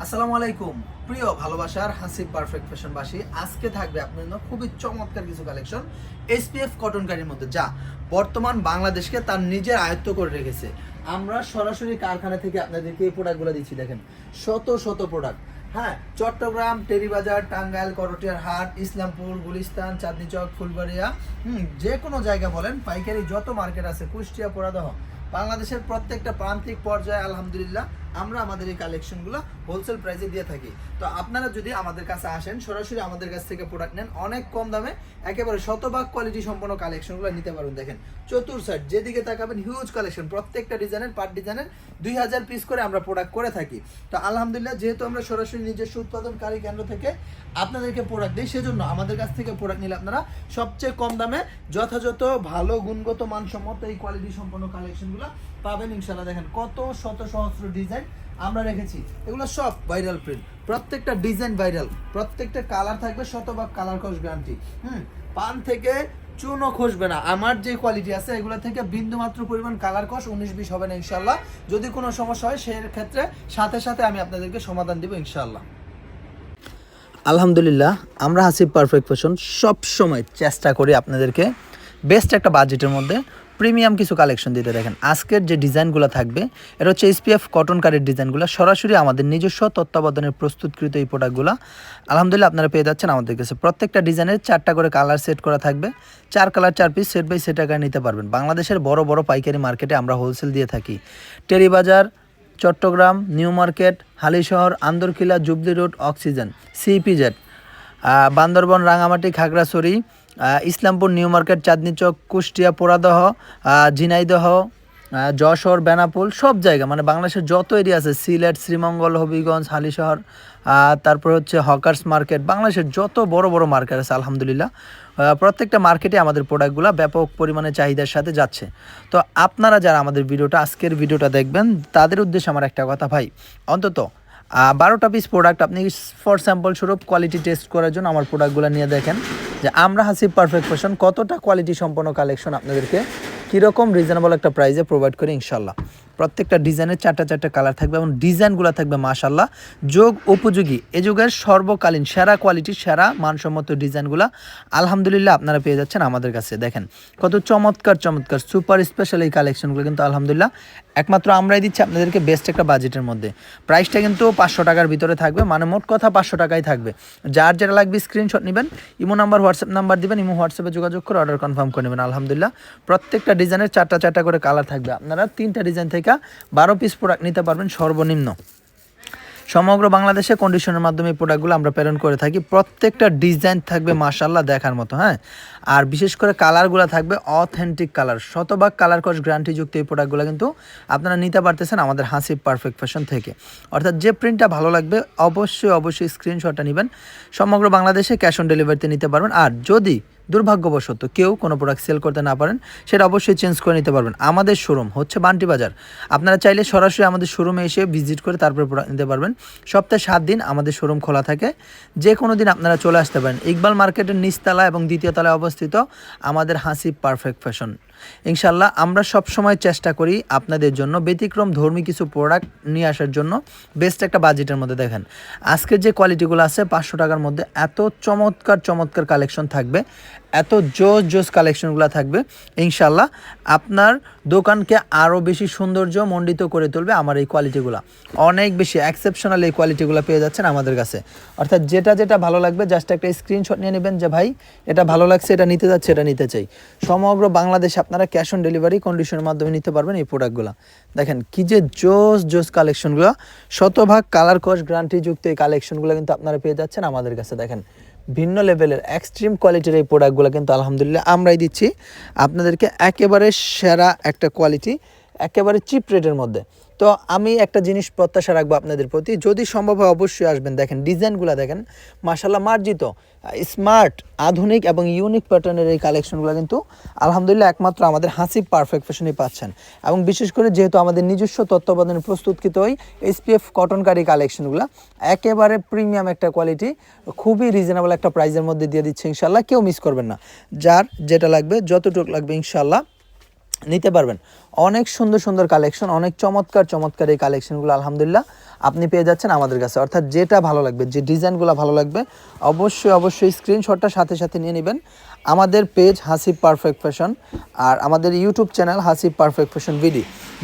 আসসালামু আলাইকুম। প্রিয় ভালোবাসার হাসিব পারফেক্ট ফ্যাশনবাসী আজকে থাকবে আপনার জন্য খুবই চমৎকার কিছু কালেকশন এসপিএফ কটন কারির মধ্যে, যা বর্তমান বাংলাদেশকে তার নিজের আয়ত্ত করে রেখেছে। আমরা সরাসরি কারখানা থেকে আপনাদেরকে এই প্রোডাক্টগুলো দিচ্ছি, দেখেন, শত শত প্রোডাক্ট হ্যাঁ চট্টগ্রাম, টেরিবাজার, টাঙ্গাইল, করটিয়ার হাট, ইসলামপুর, গুলিস্তান, চাঁদনি চক, ফুলবাড়িয়া, হুম, যে কোনো জায়গা বলেন, পাইকারি যত মার্কেট আছে, কুষ্টিয়া, পোড়াদহ, বাংলাদেশের প্রত্যেকটা প্রান্তিক পর্যায়ে, আলহামদুলিল্লাহ আমরা আমাদের এই কালেকশনগুলো হোলসেল প্রাইসে দিয়ে থাকি। তো আপনারা যদি আমাদের কাছে আসেন, সরাসরি আমাদের কাছ থেকে প্রোডাক্ট নেন, অনেক কম দামে একেবারে শতভাগ কোয়ালিটি সম্পন্ন কালেকশনগুলো নিতে পারবেন। দেখেন, চতুর সাইড যেদিকে তাকাবেন হিউজ কালেকশন প্রত্যেকটা ডিজাইনের পার ডিজাইনের দুই হাজার পিস করে আমরা প্রোডাক্ট করে থাকি। তো আলহামদুলিল্লাহ, যেহেতু আমরা সরাসরি নিজস্ব উৎপাদনকারী কেন্দ্র থেকে আপনাদেরকে প্রোডাক্ট দিই, সেজন্য আমাদের কাছ থেকে প্রোডাক্ট নিলে আপনারা সবচেয়ে কম দামে যথাযথ, ভালো, গুণগত, মানসম্মত এই কোয়ালিটি সম্পন্ন কালেকশনগুলো পাবেন ইনশাল্লাহ দেখেন কত শত সহস্র ডিজাইন আমরা রেখেছি। এগুলো সব ভাইরাল প্রিন্ট প্রত্যেকটা ডিজাইন ভাইরাল প্রত্যেকটা কালার থাকবে শতভাগ কালার কস গ্যারান্টি হুম, পান থেকে চুনও খসবে না। আমার যে কোয়ালিটি আছে, এগুলো থেকে বিন্দু মাত্র পরিমাণ কালার কস উনিশ বিশ হবে না ইনশাল্লাহ যদি কোনো সমস্যা হয়, সেই ক্ষেত্রে সাথে সাথে আমি আপনাদেরকে সমাধান দিব ইনশাল্লাহ আলহামদুলিল্লাহ, আমরা হাসিব পারফেক্ট ফ্যাশন সব সময় চেষ্টা করি আপনাদেরকে বেস্ট একটা বাজেটের মধ্যে প্রিমিয়াম কিছু কালেকশন দিতে দেখেন। আজকের যে ডিজাইনগুলো থাকবে এটা হচ্ছে এসপিএফ কটন কারের ডিজাইনগুলো, সরাসরি আমাদের নিজস্ব তত্ত্বাবধানের প্রস্তুতকৃত এই প্রোডাক্টগুলো আলহামদুলিল্লাহ আপনারা পেয়ে যাচ্ছেন আমাদের কাছে। প্রত্যেকটা ডিজাইনের চারটা করে কালার সেট করা থাকবে। চার কালার চার পিস সেট বাই সেট আকারে নিতে পারবেন। বাংলাদেশের বড় বড় পাইকারি মার্কেটে আমরা হোলসেল দিয়ে থাকি। Terribazar, Chittagong, new market, Halishahar, Andarkilla, jubilee road, oxygen CPZ Bandarban, Rangamati, Khagrachari Islampur, new market, Chandni Chowk, Kushtia, Poradah Jhenaidah Jessore, Benapole, সব জায়গা মানে বাংলাদেশের যত এরিয়া আছে, সিলেট, শ্রীমঙ্গল, হবিগঞ্জ, হালিশহর তারপর হচ্ছে হকার্স মার্কেট, বাংলাদেশের যত বড় বড় মার্কেট আছে, আলহামদুলিল্লাহ প্রত্যেকটা মার্কেটে আমাদের প্রোডাক্টগুলো ব্যাপক পরিমাণে চাহিদার সাথে যাচ্ছে। তো আপনারা যারা আমাদের ভিডিওটা, আজকের ভিডিওটা দেখবেন, তাদের উদ্দেশ্যে আমার একটা কথা ভাই, অন্তত বারোটা পিস প্রোডাক্ট আপনি ফর স্যাম্পল স্বরূপ কোয়ালিটি টেস্ট করার জন্য আমার প্রোডাক্টগুলো নিয়ে দেখেন। যে আমরা হাসি পারফেক্ট ফ্যাশন কতটা কোয়ালিটি সম্পন্ন কালেকশন আপনাদেরকে? কীরকম রিজনেবল একটা প্রাইসে প্রোভাইড করি ইনশাল্লাহ প্রত্যেকটা ডিজাইনের চারটা চারটা কালার থাকবে এবং ডিজাইনগুলো থাকবে মাশাল্লাহ যোগ উপযোগী। এ যুগের সর্বকালীন সেরা কোয়ালিটির সেরা মানসম্মত ডিজাইনগুলো আলহামদুলিল্লাহ আপনারা পেয়ে যাচ্ছেন আমাদের কাছে। দেখেন, কত চমৎকার চমৎকার, সুপার স্পেশাল এই কালেকশনগুলো কিন্তু আলহামদুলিল্লাহ। একমাত্র আমরাই দিচ্ছি আপনাদেরকে বেস্ট একটা বাজেটের মধ্যে। প্রাইসটা কিন্তু পাঁচশো টাকার ভিতরে থাকবে মানে মোট কথা পাঁচশো টাকাই থাকবে। যার যেটা লাগবে স্ক্রিনশট নেবেন, ইমো নাম্বার, হোয়াটসঅ্যাপ নাম্বার দিবেন, ইমো হোয়াটসঅ্যাপে যোগাযোগ করে অর্ডার কনফার্ম করে নেবেন। আলহামদুলিল্লাহ, প্রত্যেকটা ডিজাইনের চারটা চারটা করে কালার থাকবে। আপনারা তিনটা ডিজাইন থেকে বারো পিস প্রোডাক্ট নিতে পারবেন সর্বনিম্ন। সমগ্র বাংলাদেশে কন্ডিশনের মাধ্যমে এই প্রোডাক্টগুলো আমরা প্রেরণ করে থাকি। প্রত্যেকটা ডিজাইন থাকবে মাশাল্লাহ দেখার মতো হ্যাঁ? আর বিশেষ করে কালারগুলো থাকবে অথেন্টিক কালার শতভাগ কালার কস গ্যারান্টিযুক্ত এই প্রোডাক্টগুলো কিন্তু আপনারা নিতে পারতেছেন আমাদের হাসি পারফেক্ট ফ্যাশন থেকে। অর্থাৎ যে প্রিন্টটা ভালো লাগবে, অবশ্যই অবশ্যই স্ক্রিনশটটা নেবেন। সমগ্র বাংলাদেশে ক্যাশ অন ডেলিভারিতে নিতে পারবেন। আর যদি দুর্ভাগ্যবশত কেউ কোনো প্রোডাক্ট সেল করতে না পারেন, সেটা অবশ্যই চেঞ্জ করে নিতে পারবেন। আমাদের শোরুম হচ্ছে বান্টি বাজার। আপনারা চাইলে সরাসরি আমাদের শোরুমে এসে ভিজিট করে তারপরে প্রোডাক্ট নিতে পারবেন। সপ্তাহে সাত দিন আমাদের শোরুম খোলা থাকে। যে কোনো দিন আপনারা চলে আসতে পারেন। ইকবাল মার্কেটের নিচতলা এবং দ্বিতীয় তলায় অবস্থিত আমাদের হাসি পারফেক্ট ফ্যাশন ইনশাল্লাহ আমরা সব সময় চেষ্টা করি আপনাদের জন্য ব্যতিক্রম, ধর্মী কিছু প্রোডাক্ট নিয়ে আসার জন্য। বেস্ট একটা বাজেটের মধ্যে দেখেন। আজকের যে কোয়ালিটিগুলো আছে, পাঁচশো টাকার মধ্যে এত চমৎকার চমৎকার কালেকশন থাকবে। এত জোস জোস কালেকশনগুলো থাকবে। ইনশাল্লাহ আপনার দোকানকে আরও বেশি সৌন্দর্য মণ্ডিত করে তুলবে আমার এই কোয়ালিটিগুলো অনেক বেশি এক্সেপশনাল এই কোয়ালিটিগুলো পেয়ে যাচ্ছেন আমাদের কাছে। অর্থাৎ যেটা যেটা ভালো লাগবে জাস্ট একটা স্ক্রিনশট নিয়ে নেবেন যে, ভাই, এটা ভালো লাগছে, এটা নিতে যাচ্ছে, এটা নিতে চাই। সমগ্র বাংলাদেশে আপনারা ক্যাশ অন ডেলিভারি কন্ডিশনের মাধ্যমে নিতে পারবেন এই প্রোডাক্টগুলো দেখেন কি যে জোস জোস কালেকশনগুলো শতভাগ কালার কস গ্যারান্টিযুক্ত এই কালেকশনগুলো কিন্তু আপনারা পেয়ে যাচ্ছেন আমাদের কাছে। দেখেন ভিন্ন লেভেলের এক্সট্রিম কোয়ালিটির এই প্রোডাক্টগুলো কিন্তু আলহামদুলিল্লাহ আমরাই দিচ্ছি। আপনাদেরকে একেবারে সেরা একটা কোয়ালিটি একেবারে চিপ রেটের মধ্যে। তো আমি একটা জিনিস প্রত্যাশা রাখব আপনাদের প্রতি। যদি সম্ভব হয় অবশ্যই আসবেন। দেখেন, ডিজাইনগুলো দেখেন মাসাল্লাহ মার্জিত, স্মার্ট, আধুনিক এবং ইউনিক প্যাটার্নের এই কালেকশনগুলো কিন্তু আলহামদুলিল্লাহ একমাত্র আমাদের হাসি পারফেক্ট ফ্যাশনই পাচ্ছেন। এবং বিশেষ করে যেহেতু আমাদের নিজস্ব তত্ত্বাবধানে প্রস্তুতকৃত ওই এসপিএফ কটনকারী কালেকশনগুলো, একেবারে প্রিমিয়াম একটা কোয়ালিটি, খুবই রিজনেবল একটা প্রাইসের মধ্যে দিয়ে দিচ্ছে ইনশাল্লাহ কেউ মিস করবেন না। যার যেটা লাগবে, যতটুকু লাগবে ইনশাল্লাহ নিতে পারবেন। অনেক সুন্দর সুন্দর কালেকশন অনেক চমৎকার চমৎকার এই কালেকশনগুলো আলহামদুলিল্লাহ আপনি পেয়ে যাচ্ছেন আমাদের কাছে। অর্থাৎ যেটা ভালো লাগবে, যে ডিজাইনগুলো ভালো লাগবে, অবশ্যই অবশ্যই স্ক্রিনশটটা সাথে সাথে নিয়ে নেবেন। আমাদের পেজ হাসিব পারফেক্ট ফ্যাশন আর আমাদের YouTube channel Hasib perfect fashion video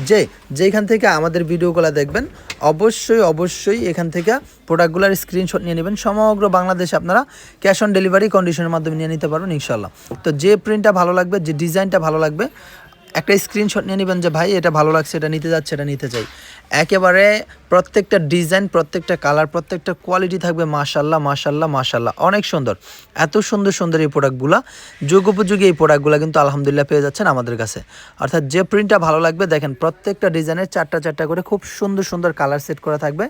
যে যেখান থেকে আমাদের ভিডিওগুলো দেখবেন, অবশ্যই অবশ্যই এখান থেকে প্রোডাক্টগুলোর স্ক্রিনশট নিয়ে নেবেন। সমগ্র বাংলাদেশে আপনারা ক্যাশ অন ডেলিভারি কন্ডিশনের মাধ্যমে নিয়ে নিতে পারবেন ইনশাল্লাহ তো যে প্রিন্টটা ভালো লাগবে, যে ডিজাইনটা ভালো লাগবে একটা স্ক্রিনশট নিয়ে নেবেন যে, ভাই, এটা ভালো লাগছে, এটা নিতে যাচ্ছে, এটা নিতে চাই। একেবারে প্রত্যেকটা ডিজাইন প্রত্যেকটা কালার প্রত্যেকটা কোয়ালিটি থাকবে মাশাল্লাহ মাশাল্লাহ মাশাল্লাহ অনেক সুন্দর। এত সুন্দর সুন্দর এই প্রোডাক্টগুলো যুগোপযোগী এই প্রোডাক্টগুলো কিন্তু আলহামদুলিল্লাহ পেয়ে যাচ্ছেন আমাদের কাছে। অর্থাৎ যে প্রিন্টটা ভালো লাগবে, দেখেন প্রত্যেকটা ডিজাইনের চারটা চারটা করে খুব সুন্দর সুন্দর কালার সেট করা থাকবে।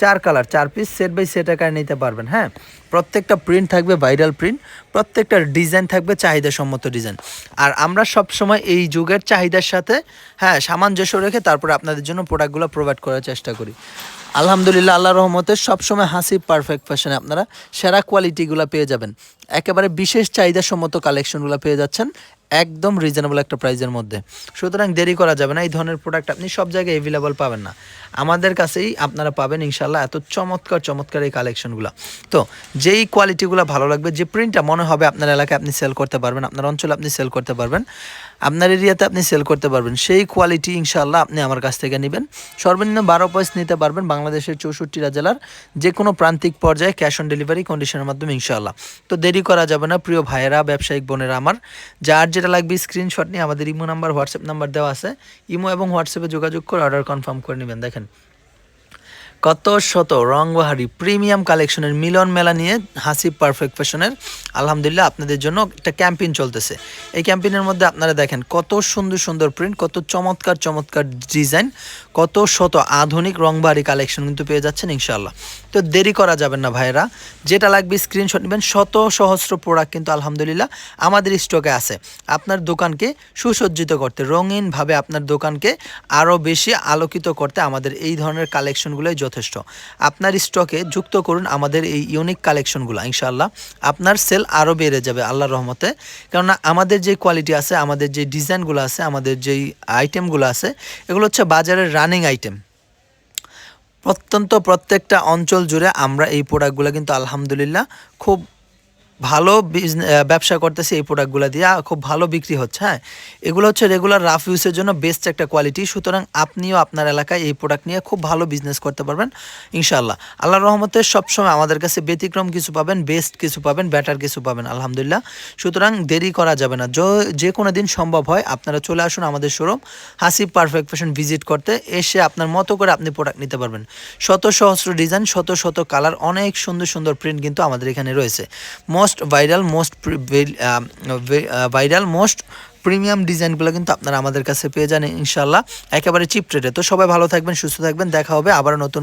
চার কালার, চার পিস সেট বাই সেট আকারে নিতে পারবেন হ্যাঁ? প্রত্যেকটা প্রিন্ট থাকবে ভাইরাল প্রিন্ট প্রত্যেকটা ডিজাইন থাকবে চাহিদা সম্মত ডিজাইন আর আমরা সব সময় এই যুগের চাহিদার সাথে হ্যাঁ সামঞ্জস্য রেখে তারপরে আপনাদের জন্য প্রোডাক্টগুলো প্রোভাইড করার চেষ্টা করি। আলহামদুলিল্লাহ আল্লাহ রহমতে সবসময় হাসি পারফেক্ট ফ্যাশনে আপনারা সেরা কোয়ালিটিগুলো পেয়ে যাবেন। একেবারে বিশেষ চাহিদা সম্মত কালেকশনগুলো পেয়ে যাচ্ছেন। একদম রিজনেবল একটা প্রাইজের মধ্যে। সুতরাং দেরি করা যাবে না, এই ধরনের প্রোডাক্ট আপনি সব জায়গায় অ্যাভেলেবল পাবেন না। আমাদের কাছেই আপনারা পাবেন ইনশাল্লাহ এত চমৎকার চমৎকার এই কালেকশনগুলো তো, যেই কোয়ালিটিগুলো ভালো লাগবে, যে প্রিন্টটা মনে হবে আপনার এলাকায় আপনি সেল করতে পারবেন, আপনার অঞ্চলে আপনি সেল করতে পারবেন আপনার এরিয়াতে আপনি সেল করতে পারবেন। সেই কোয়ালিটি ইনশাল্লাহ আপনি আমার কাছ থেকে নেবেন। সর্বনিম্ন বারো পয়স নিতে পারবেন বাংলাদেশের চৌষট্টিটা জেলার যে কোনো প্রান্তিক পর্যায়ে ক্যাশ অন ডেলিভারি কন্ডিশনের মাধ্যমে ইনশাল্লাহ তো দেরি করা যাবে না, প্রিয় ভাইয়েরা, ব্যবসায়িক বোনেরা আমার। যার যেটা লাগবে স্ক্রিনশট নিয়ে আমাদের ইমো নাম্বার হোয়াটসঅ্যাপ নাম্বার দেওয়া আছে। ইমো এবং হোয়াটসঅ্যাপে যোগাযোগ করে অর্ডার কনফার্ম করে নেবেন। দেখেন কত শত রংবাহারি প্রিমিয়াম কালেকশনের মিলন মেলা নিয়ে হাসি পারফেক্ট ফ্যাশনের আলহামদুলিল্লাহ আপনাদের জন্য একটা ক্যাম্পেইন চলতেছে। এই ক্যাম্পেইনের মধ্যে আপনারা দেখেন কত সুন্দর সুন্দর প্রিন্ট কত চমৎকার চমৎকার ডিজাইন কত শত আধুনিক রংবাহারি কালেকশন কিন্তু পেয়ে যাচ্ছেন ইনশাল্লাহ তো দেরি করা যাবেন না ভাইয়েরা, যেটা লাগবে স্ক্রিনশট নেবেন, শত সহস্র প্রোডাক্ট কিন্তু আলহামদুলিল্লাহ আমাদের স্টকে আছে। আপনার দোকানকে সুসজ্জিত করতে রঙিনভাবে আপনার দোকানকে আরও বেশি আলোকিত করতে আমাদের এই ধরনের কালেকশনগুলোই যথেষ্ট। আপনার স্টকে যুক্ত করুন আমাদের এই ইউনিক কালেকশনগুলো ইনশাল্লাহ আপনার সেল আরও বেড়ে যাবে আল্লাহর রহমতে। কেননা আমাদের যে কোয়ালিটি আছে, আমাদের যে ডিজাইনগুলো আছে, আমাদের যেই আইটেমগুলো আছে, এগুলো হচ্ছে বাজারের রানিং আইটেম প্রত্যন্ত প্রত্যেকটা অঞ্চল জুড়ে আমরা এই প্রোডাক্টগুলো কিন্তু আলহামদুলিল্লাহ খুব ভালো ব্যবসা করতেছে এই প্রোডাক্টগুলো দিয়ে খুব ভালো বিক্রি হচ্ছে হ্যাঁ? এগুলো হচ্ছে রেগুলার রাফ ইউজের জন্য বেস্ট একটা কোয়ালিটি সুতরাং আপনিও আপনার এলাকায় এই প্রোডাক্ট নিয়ে খুব ভালো বিজনেস করতে পারবেন ইনশাল্লাহ আল্লাহ রহমতে সবসময় আমাদের কাছে ব্যতিক্রম কিছু পাবেন বেস্ট কিছু পাবেন ব্যাটার কিছু পাবেন, আলহামদুলিল্লাহ। সুতরাং দেরি করা যাবে না। যে কোনো দিন সম্ভব হয়, আপনারা চলে আসুন আমাদের showroom Hasib perfect fashion visit করতে, এসে আপনার মতো করে আপনি প্রোডাক্ট নিতে পারবেন। শত সহস্র ডিজাইন শত শত কালার অনেক সুন্দর সুন্দর প্রিন্ট কিন্তু আমাদের এখানে রয়েছে। Viral most viral most premium ডিজাইনগুলো কিন্তু আপনারা আমাদের কাছে পেয়ে যান ইনশাল্লাহ একেবারে চিপ রেটে তো সবাই ভালো থাকবেন, সুস্থ থাকবেন। দেখা হবে আবার নতুন